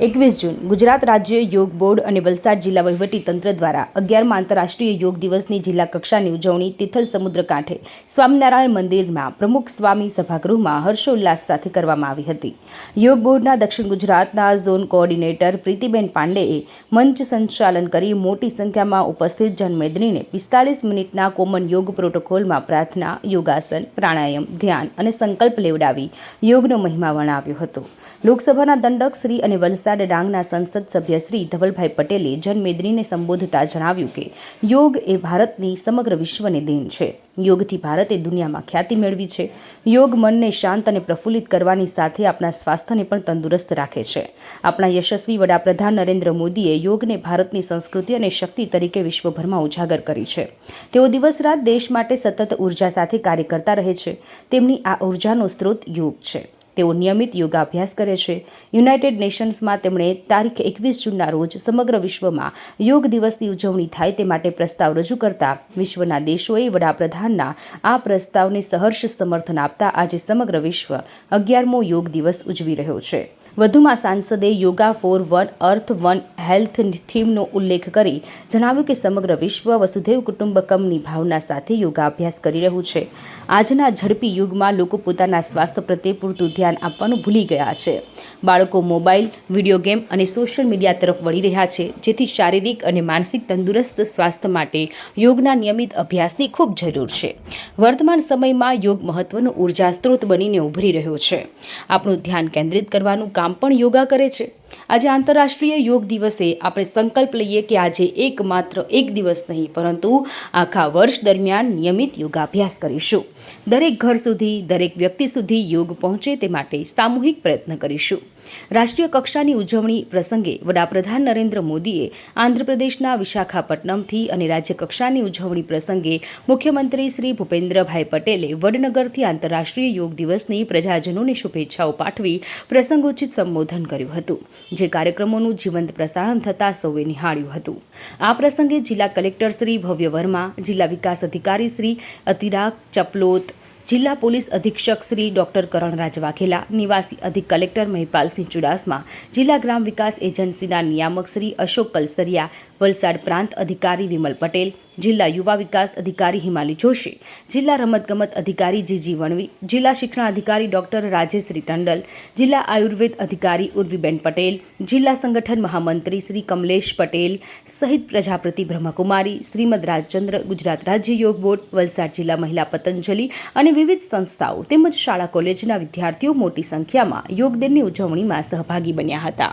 એકવીસ જૂન, ગુજરાત રાજ્ય યોગ બોર્ડ અને વલસાડ જિલ્લા તંત્ર દ્વારા અગિયારમાં આંતરરાષ્ટ્રીય યોગ દિવસની જિલ્લા કક્ષાની ઉજવણી તિથલ સમુદ્ર કાંઠે સ્વામિનારાયણ મંદિરમાં પ્રમુખ સ્વામી સભાગૃહમાં હર્ષોલ્લાસ સાથે કરવામાં આવી હતી. યોગ બોર્ડના દક્ષિણ ગુજરાતના ઝોન કોઓર્ડિનેટર પ્રીતિબેન પાંડેએ મંચ સંચાલન કરી મોટી સંખ્યામાં ઉપસ્થિત જનમેદનીને પિસ્તાલીસ મિનિટના કોમન યોગ પ્રોટોકોલમાં પ્રાર્થના, યોગાસન, પ્રાણાયામ, ધ્યાન અને સંકલ્પ લેવડાવી યોગનો મહિમા વર્ણવ્યો હતો. લોકસભાના દંડક શ્રી અને વલસાડ ડાંગના સંસદ સભ્ય શ્રી ધવલભાઈ પટેલે જનમેદનીને સંબોધતા જણાવ્યું કે યોગ એ ભારતની સમગ્ર વિશ્વને દેન છે. યોગથી ભારતે દુનિયામાં ખ્યાતિ મેળવી છે. યોગ મનને શાંત અને પ્રફુલ્લિત કરવાની સાથે આપણા સ્વાસ્થ્યને પણ તંદુરસ્ત રાખે છે. આપણા યશસ્વી વડાપ્રધાન નરેન્દ્ર મોદીએ યોગને ભારતની સંસ્કૃતિ અને શક્તિ તરીકે વિશ્વભરમાં ઉજાગર કરી છે. તેઓ દિવસ રાત દેશ માટે સતત ઊર્જા સાથે કાર્ય કરતા રહે છે. તેમની આ ઉર્જાનો સ્ત્રોત યોગ છે. તેઓ નિયમિત યોગાભ્યાસ કરે છે. યુનાઇટેડ નેશન્સમાં તેમણે તારીખ એકવીસ જૂનના રોજ સમગ્ર વિશ્વમાં યોગ દિવસની ઉજવણી થાય તે માટે પ્રસ્તાવ રજૂ કરતા વિશ્વના દેશોએ વડાપ્રધાનના આ પ્રસ્તાવને સહર્ષ સમર્થન આપતા આજે સમગ્ર વિશ્વ અગિયારમો યોગ દિવસ ઉજવી રહ્યો છે. વધુમાં સાંસદે yoga for one, earth one health થીમનો ઉલ્લેખ કરી જણાવ્યું કે સમગ્ર વિશ્વ વસુધૈવ કુટુંબકમની ભાવના સાથે યોગાભ્યાસ કરી રહ્યું છે. આજના ઝડપી યુગમાં લોકો પોતાના સ્વાસ્થ્ય પ્રત્યે પૂરતું ધ્યાન આપવાનું ભૂલી ગયા છે. બાળકો મોબાઈલ, વીડિયો ગેમ અને સોશિયલ મીડિયા તરફ વળી રહ્યા છે, જેથી શારીરિક અને માનસિક તંદુરસ્ત સ્વાસ્થ્ય માટે યોગના નિયમિત અભ્યાસની ખૂબ જરૂર છે. વર્તમાન સમયમાં યોગ મહત્વનો ઊર્જા સ્ત્રોત બનીને ઉભરી રહ્યો છે. આપણું ધ્યાન કેન્દ્રિત કરવાનું કામ પણ યોગા કરે છે. આજે આંતરરાષ્ટ્રીય યોગ દિવસે આપણે સંકલ્પ લઈએ કે આજે એક માત્ર એક દિવસ નહીં, પરંતુ આખા વર્ષ દરમિયાન નિયમિત યોગાભ્યાસ કરીશું. દરેક ઘર સુધી, દરેક વ્યક્તિ સુધી યોગ પહોંચે તે માટે સામૂહિક પ્રયત્ન કરીશું. રાષ્ટ્રીય કક્ષાની ઉજવણી પ્રસંગે વડાપ્રધાન નરેન્દ્ર મોદીએ આંધ્રપ્રદેશના વિશાખાપટ્ટનમથી અને રાજ્ય કક્ષાની ઉજવણી પ્રસંગે મુખ્યમંત્રી શ્રી ભૂપેન્દ્રભાઈ પટેલે વડનગરથી આંતરરાષ્ટ્રીય યોગ દિવસની પ્રજાજનોને શુભેચ્છાઓ પાઠવી પ્રસંગોચિત સંબોધન કર્યું હતું. જે કાર્યક્રમોનું જીવંત પ્રસારણ થતાં સૌએ નિહાળ્યું હતું. આ પ્રસંગે જિલ્લા કલેક્ટર શ્રી ભવ્ય વર્મા, જિલ્લા વિકાસ અધિકારી શ્રી અતિરાગ ચપલોત, જિલ્લા પોલીસ અધિક્ષક શ્રી ડોક્ટર કરણરાજ વાઘેલા નિવાસી અધિક કલેક્ટર મહિપાલસિંહ ચુડાસમા, જિલ્લા ગ્રામ વિકાસ એજન્સીના નિયામક શ્રી અશોક કલસરિયા વલસાડ પ્રાંત અધિકારી વિમલ પટેલ, જિલ્લા યુવા વિકાસ અધિકારી હિમાલી જોશી, જિલ્લા રમતગમત અધિકારી જીજી વણવી, જિલ્લા શિક્ષણ અધિકારી ડોક્ટર રાજેશ્રી ટંડલ, જિલ્લા આયુર્વેદ અધિકારી ઉર્વીબેન પટેલ, જિલ્લા સંગઠન મહામંત્રી શ્રી કમલેશ પટેલ સહિત પ્રજાપતિ બ્રહ્મકુમારી, શ્રીમદ રાજચંદ્ર, ગુજરાત રાજ્ય યોગ બોર્ડ, વલસાડ જિલ્લા મહિલા પતંજલિ અને વિવિધ સંસ્થાઓ તેમજ શાળા કોલેજના વિદ્યાર્થીઓ મોટી સંખ્યામાં યોગ દિનની ઉજવણીમાં સહભાગી બન્યા હતા.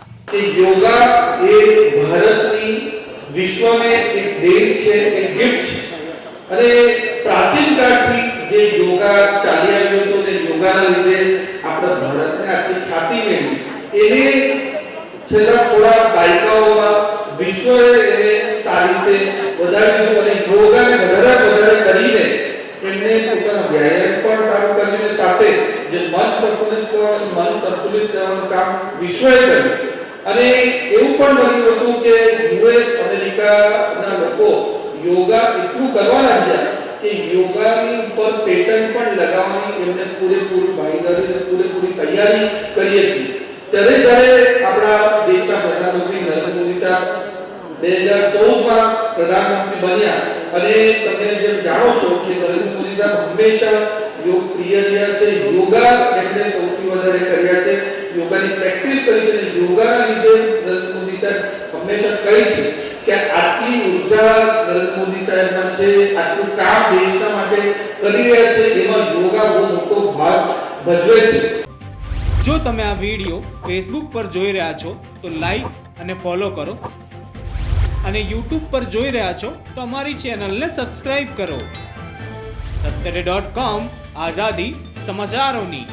યોગા એ ભારતની વિશ્વને એક દેન છે, એક ગિફ્ટ છે. અને પ્રાચીન કાળથી જે યોગા ચાલી આવ્યો હતો ને યોગાના લીધે આપણા ભારતને આટલી ખ્યાતિ મેળવી એને છેલ્લા થોડા દાયકાઓમાં વિશ્વએ એને સારી રીતે વધાર્યું અને યોગાને વધારે વધારે કરીને એમને પોતાના વ્યાયામ પણ સારું કર્યું સાથે જે મન પ્રફુલ્લિત કરવાનું મન સંતુલિત કરવાનું કામ વિશ્વએ કર્યું. અને એવું પણ બન્યું હતું કે યુએસ, અમેરિકાના લોકો યોગા એટલું કરવા લાગ્યા કે યોગાની ઉપર પેટર્ન પણ લગાવવાની એમને પૂરેપૂરી ભાગીદારી અને પૂરેપૂરી તૈયારી કરી હતી. ત્યારે જ્યારે આપણા દેશના પ્રધાનમંત્રી નરેન્દ્ર મોદી સાહેબ બે હજાર ચૌદમાં પ્રધાનમંત્રી બન્યા, અને તમે જેમ જાણો છો કે નરેન્દ્ર મોદી સાહેબ હંમેશા યોગ પ્રિય રહ્યા છે, યોગા એમણે સૌથી વધારે કર્યા છે. યોગાની પ્રેક્ટિસ કરી છે યોગાના લીધે નરેન્દ્ર મોદી સાહેબ હંમેશા કહી છે કે આટલી ઊર્જા નરેન્દ્ર મોદી સાહેબમાં છે, આટલું કામ દેશના માટે કરી રહ્યા છે, એમાં યોગા બહુ મોટો ભાગ ભજવે છે. જો તમે આ વીડિયો ફેસબુક પર જોઈ રહ્યા છો, તો લાઈક અને ફોલો કરો. અને યુટ્યુબ પર જોઈ રહ્યા છો, તો અમારી ચેનલને સબસ્ક્રાઈબ કરો. સત્તરે ડોટ કોમ આઝાદી સમાચારોની.